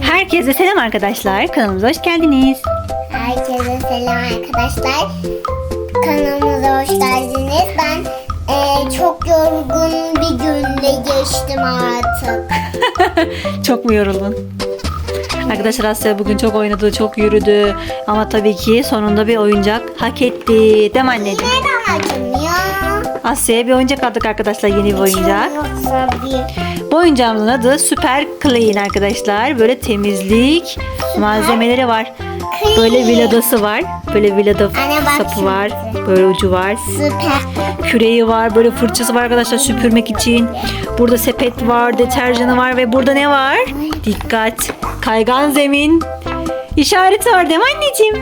Herkese selam arkadaşlar. Kanalımıza hoş geldiniz. Herkese selam arkadaşlar. Kanalımıza hoş geldiniz. Ben eee, çok yorgun bir günde geçtim artık. Çok mu yoruldun? Arkadaşlar Asya bugün çok oynadı, çok yürüdü. Ama tabii ki sonunda bir oyuncak hak etti. Değil mi anneciğim? Neden acımıyor? Asya'ya bir oyuncak aldık arkadaşlar. Yeni bir oyuncak. Bu oyuncağımızın adı Super Clean arkadaşlar. Böyle temizlik malzemeleri var. Böyle viladası var. Böyle bak sapı var. Böyle ucu var. Süper. Küreği var, böyle fırçası var arkadaşlar süpürmek için. Burada sepet var, deterjanı var ve burada ne var? Dikkat! Kaygan zemin. Değil mi anneciğim?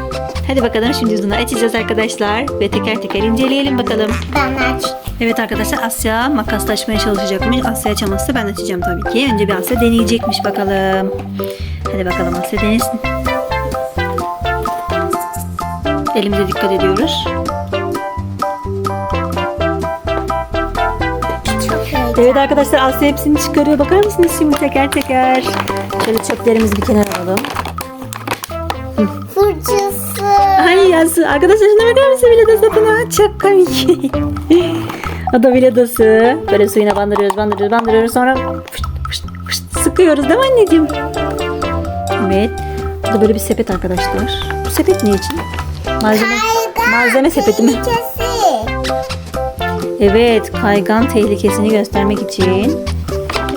Hadi bakalım şimdi bunu açacağız arkadaşlar ve teker teker inceleyelim bakalım. Ben aç. Evet arkadaşlar Asya makaslaşmaya çalışacakmış. Asya açamazsa ben açacağım tabii ki. Önce bir Asya deneyecekmiş bakalım. Hadi bakalım Asya denesin. Elimize dikkat ediyoruz. Evet arkadaşlar Asya hepsini çıkarıyor. Bakar mısınız şimdi teker teker? Şöyle çöplerimizi bir kenara alalım. Fırçası. Ay yazı. Arkadaşlar şuna bakar mısın Vilada sapına? Çok komik. o da Viladası. Böyle suyuna bandırıyoruz, bandırıyoruz, bandırıyoruz. Sonra fışt, fışt, fışt sıkıyoruz değil mi anneciğim? Evet. Bu da böyle bir sepet arkadaşlar. Bu sepet ne için? Malzeme, malzeme sepeti mi? Evet, kaygan tehlikesini göstermek için.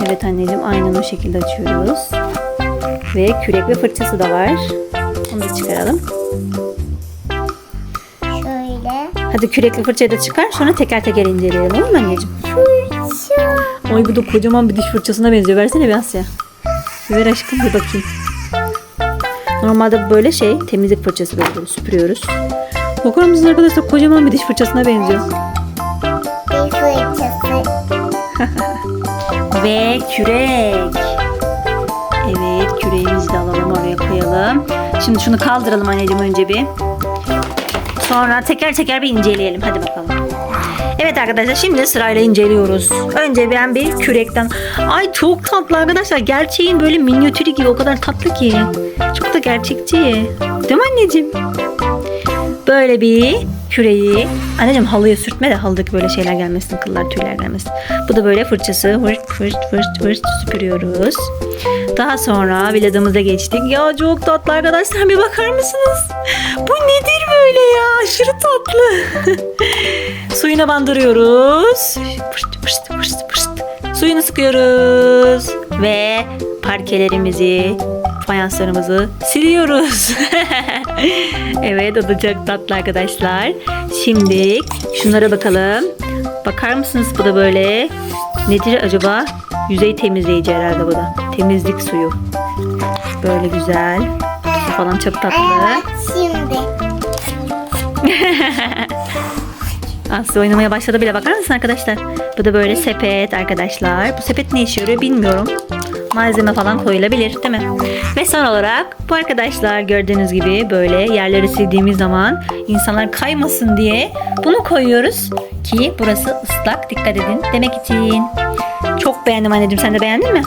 Evet anneciğim, aynen o şekilde açıyoruz. Ve kürek ve fırçası da var. Da çıkaralım. Şöyle. Hadi kürekle fırçayı da çıkar. Sonra teker teker inceleyelim olur mu anneciğim? Fırça. Ay bu da kocaman bir diş fırçasına benziyor. Versene bir Asya. Bir ver aşkım bir bakayım. Normalde böyle şey temizlik fırçası böyle, böyle süpürüyoruz. Bakar mısınız arkadaşlar kocaman bir diş fırçasına benziyor. Bir fırçası. Ve kürek. Koyalım. Şimdi şunu kaldıralım anneciğim önce bir. Sonra teker teker bir inceleyelim. Hadi bakalım. Evet arkadaşlar şimdi sırayla inceliyoruz. Önce ben bir kürekten. Ay çok tatlı arkadaşlar. Gerçeğin böyle minyatürü gibi o kadar tatlı ki. Çok da gerçekçi. Değil mi anneciğim? Böyle bir küreği. Anneciğim halıya sürtme de halıdaki böyle şeyler gelmesin. Kıllar tüyler gelmesin. Bu da böyle fırçası. Fırt fırt fırt fırt süpürüyoruz. Daha sonra viladımıza geçtik. Ya çok tatlı arkadaşlar bir bakar mısınız? Bu nedir böyle ya? Aşırı tatlı. Suyuna bandırıyoruz. Fırt fırt fırt fırt. Suyunu sıkıyoruz. Ve parkelerimizi, fayanslarımızı siliyoruz. evet o da çok tatlı arkadaşlar. Şimdi şunlara bakalım. Bakar mısınız bu da böyle? Nedir acaba? Yüzey temizleyici herhalde bu da. Temizlik suyu. Böyle güzel. Falan çok tatlı. Evet şimdi. Aslı oynamaya başladı bile bakar mısın arkadaşlar? Bu da böyle sepet arkadaşlar. Bu sepet ne işe yarıyor bilmiyorum. Malzeme falan koyulabilir değil mi? Ve son olarak bu arkadaşlar gördüğünüz gibi böyle yerleri sildiğimiz zaman insanlar kaymasın diye bunu koyuyoruz ki burası ıslak dikkat edin demek için. Çok beğendim anneciğim sen de beğendin mi?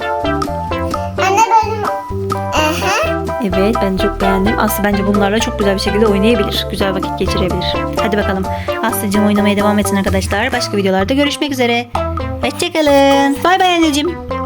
Evet ben çok beğendim. Aslı bence bunlarla çok güzel bir şekilde oynayabilir. Güzel vakit geçirebilir. Hadi bakalım. Aslı'cığım oynamaya devam etsin arkadaşlar. Başka videolarda görüşmek üzere. Hoşçakalın. Bay bay anneciğim.